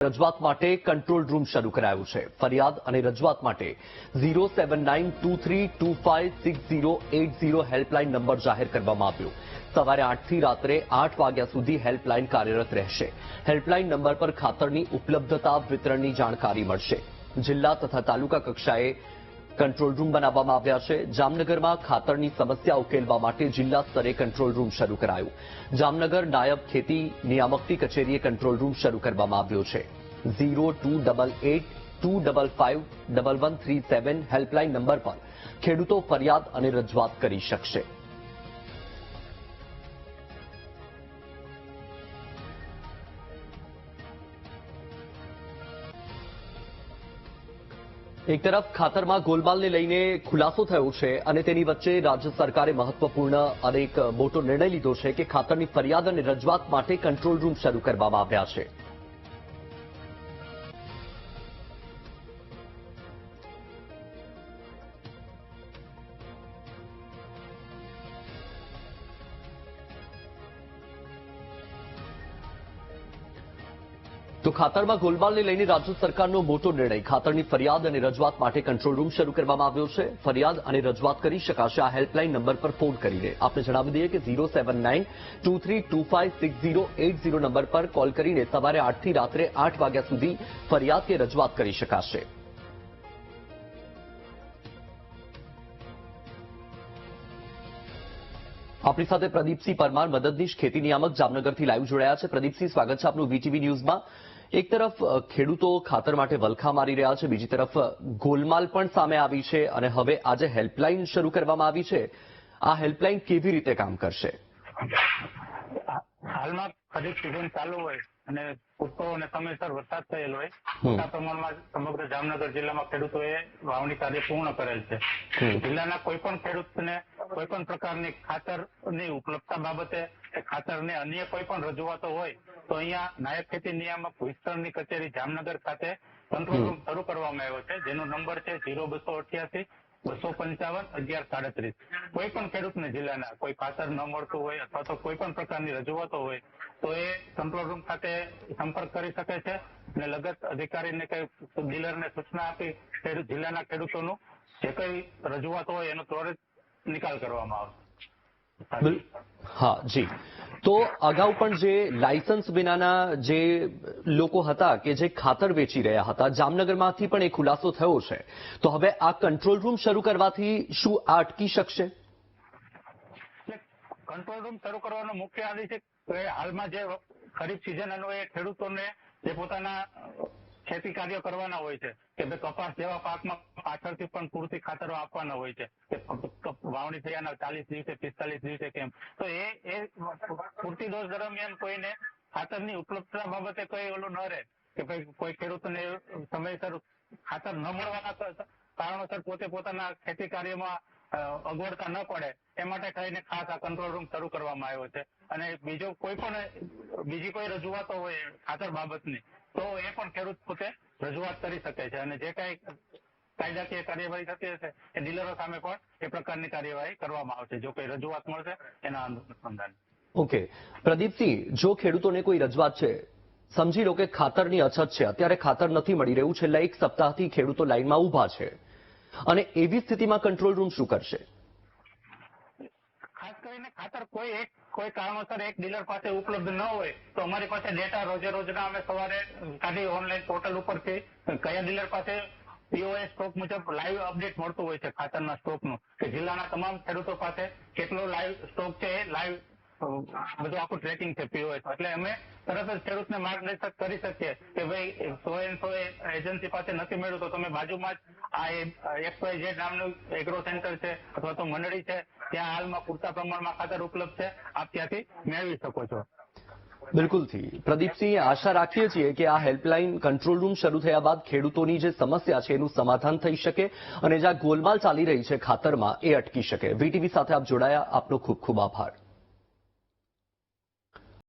રજૂઆત માટે control room શરૂ કરાયું છે. ફરિયાદ અને રજૂઆત માટે zero seven nine two three two five six zero eight zero helpline number જાહેર કરવામાં આવ્યો. સવારે આઠથી રાત્રે આઠ વાગ્યા સુધી હેલ્પલાઇન કાર્યરત રહેશે. હેલ્પલાઇન નંબર પર ખાતરની ઉપલબ્ધતા વિતરણની જાણકારી મળશે. જિલ્લા તથા તાલુકા કક્ષાએ કંટ્રોલ રૂમ બનાવવામાં આવ્યા છે. જામનગરમાં ખાતરની સમસ્યા ઉકેલવા માટે જિલ્લા સ્તરે કંટ્રોલ રૂમ શરૂ કરાયું. જામનગર નાયબ ખેતી નિયામકની કચેરીએ કંટ્રોલ રૂમ શરૂ કરવામાં આવ્યો છે. Zero two double eight two double five double one three seven helpline number પર ખેડૂતો ફરિયાદ અને રજૂઆત કરી શકશે. એક તરફ ખાતરમાં ગોલમાલને લઈને ખુલાસો થયો છે અને તેની વચ્ચે રાજ્ય સરકારે મહત્વપૂર્ણ અને એક મોટો નિર્ણય લીધો છે કે ખાતરની ફરિયાદ અને રજૂઆત માટે કંટ્રોલ રૂમ શરૂ કરવામાં આવ્યા છે. તો ખાતરમાં ગોલમાલને લઈને રાજ્ય સરકારનો મોટો નિર્ણય. ખાતરની ફરિયાદ અને રજૂઆત માટે કંટ્રોલ રૂમ શરૂ કરવામાં આવ્યો છે. ફરિયાદ અને રજૂઆત કરી શકાશે. આ હેલ્પલાઇન નંબર પર ફોન કરીને. આપણે જણાવી દઈએ કે ઝીરો નંબર પર કોલ કરીને સવારે આઠથી રાત્રે આઠ વાગ્યા સુધી ફરિયાદ કે રજૂઆત કરી શકાશે. આપણી સાથે પ્રદીપસિંહ પરમાર, મદદનીશ, ખેતી નિયામક જામનગરથી લાઈવ જોડાયા છે. પ્રદીપસિંહ, સ્વાગત છે આપનું વીટીવી ન્યૂઝમાં. એક તરફ ખેડૂતો ખાતર માટે વલખા મારી રહ્યા છે બીજી તરફ ગોલમાલ પણ સામે આવી છે અને હવે આજે હેલ્પલાઇન શરૂ કરવામાં આવી છે. આ હેલ્પલાઇન કેવી રીતે કામ કરશે? હાલમાં ખરીફ સિઝન ચાલુ હોય અને પૂરતો અને સમયસર વરસાદ થયેલો હોય મોટા પ્રમાણમાં સમગ્ર જામનગર જિલ્લામાં ખેડૂતોએ વાવણી કાર્ય પૂર્ણ કરેલ છે. જિલ્લાના કોઈ પણ ખેડૂતને કોઈ પણ પ્રકારની ખાતરની ઉપલબ્ધતા બાબતે કે ખાતરની અન્ય કોઈ પણ રજૂઆતો હોય તો અહીંયા નાયબ ખેતી નિયામક વિસ્તરણની કચેરી જામનગર ખાતે કંટ્રોલ રૂમ શરૂ કરવામાં આવ્યો છે જેનો નંબર છે ઝીરો બસો અઠ્યાસી બસો પંચાવન અગિયાર સાડત્રીસ. કોઈ પણ ખેડૂતને જિલ્લાના કોઈ ખાતર ન મળતું હોય અથવા તો કોઈ પણ પ્રકારની રજૂઆતો હોય તો એ કંટ્રોલ રૂમ ખાતે સંપર્ક કરી શકે છે અને લગત અધિકારીને કે ડીલરને સૂચના આપી ખેડૂત જિલ્લાના ખેડૂતોનું જે કઈ રજૂઆત હોય એનો ત્વરિત નિકાલ કરવામાં આવશે. હા જી. તો અગાઉ પણ જે લાયસન્સ વિનાના જે લોકો હતા કે જે ખાતર વેચી રહ્યા હતા જામનગરમાંથી પણ એ ખુલાસો થયો છે. તો હવે આ કંટ્રોલ રૂમ શરૂ કરવાથી શું આ અટકી શકશે? કંટ્રોલ રૂમ શરૂ કરવાનો મુખ્ય આદેશ છે હાલમાં જે ખરીફ સિઝન અન્વયે ખેડૂતોને જે પોતાના ખેતી કાર્યો કરવાના હોય છે, કે ભાઈ કપાસ જેવા પાકમાં પાછળથી પણ પૂરતી ખાતરો આપવાના હોય છે, કે વાવણી થયાના ચાલીસ દિવસે, પિસ્તાલીસ દિવસે કેમ તો એ એ પૂરતી ડોઝ દરમિયાન કોઈને ખાતરની ઉપલબ્ધતા બાબતે કોઈ ઓલું ન રહે, કે ભાઈ કોઈ ખેડૂતને સમયસર ખાતર ન મળવાના કારણોસર પોતે પોતાના ખેતી કાર્યમાં અગવડતા ન પડે, એ માટે થઈને ખાસ આ કંટ્રોલ રૂમ શરૂ કરવામાં આવ્યો છે. અને બીજો કોઈ પણ, બીજી કોઈ રજૂઆતો હોય ખાતર બાબતની તો એ પણ ખેડૂત પોતે રજૂઆત કરી શકે છે અને જે કઈ કાયદાકીય કાર્યવાહી થતી હશે એ ડીલરો સામે પણ એ પ્રકારની કાર્યવાહી કરવામાં આવશે. જો કોઈ રજૂઆત મળશે એના અનુસંધાને. ઓકે. પ્રદીપસિંહ જો ખેડૂતોને કોઈ રજૂઆત છે સમજી લો કે ખાતરની અછત છે. અત્યારે ખાતર નથી મળી રહ્યું છેલ્લા એક સપ્તાહથી ખેડૂતો લાઈનમાં ઊભા છે. અને એવી સ્થિતિમાં કંટ્રોલ રૂમ શું કરશે? ખાસ કરીને ખાતર કોઈ એક કોઈ કારણોસર એક ડીલર પાસે ઉપલબ્ધ ન હોય, તો અમારી પાસે ડેટા રોજે રોજના અમે સવારે કાઢી ઓનલાઈન પોર્ટલ ઉપરથી કયા ડીલર પાસે પીઓએસ સ્ટોક મુજબ લાઈવ અપડેટ મળતું હોય છે ખાતરના સ્ટોકનું કે જિલ્લાના તમામ ખેડૂતો પાસે કેટલો લાઈવ સ્ટોક છે લાઈવ બધું આખું ટ્રેકિંગ છે પીઓએસ એટલે અમે તરત જ ખેડૂતને માર્ગદર્શક કરી શકીએ કે ભાઈ, સો એન સો એજન્સી પાસે નથી મળ્યું તો તમે બાજુમાં જ આ એક્સ વાય ઝેડ નામનું એગ્રો સેન્ટર છે અથવા તો મંડળી છે ત્યાં હાલમાં પૂરતા પ્રમાણમાં ખાતર ઉપલબ્ધ છે. આપ ત્યાંથી મેળવી શકો છો. બિલકુલથી. પ્રદીપસિંહ આશા રાખીએ છીએ કે આ હેલ્પલાઇન કંટ્રોલ રૂમ શરૂ થયા બાદ ખેડૂતોની જે સમસ્યા છે એનું સમાધાન થઈ શકે અને જ્યાં ગોલમાલ ચાલી રહી છે ખાતરમાં એ અટકી શકે. વીટીવી સાથે આપ જોડાયા. આપનો ખૂબ ખૂબ આભાર.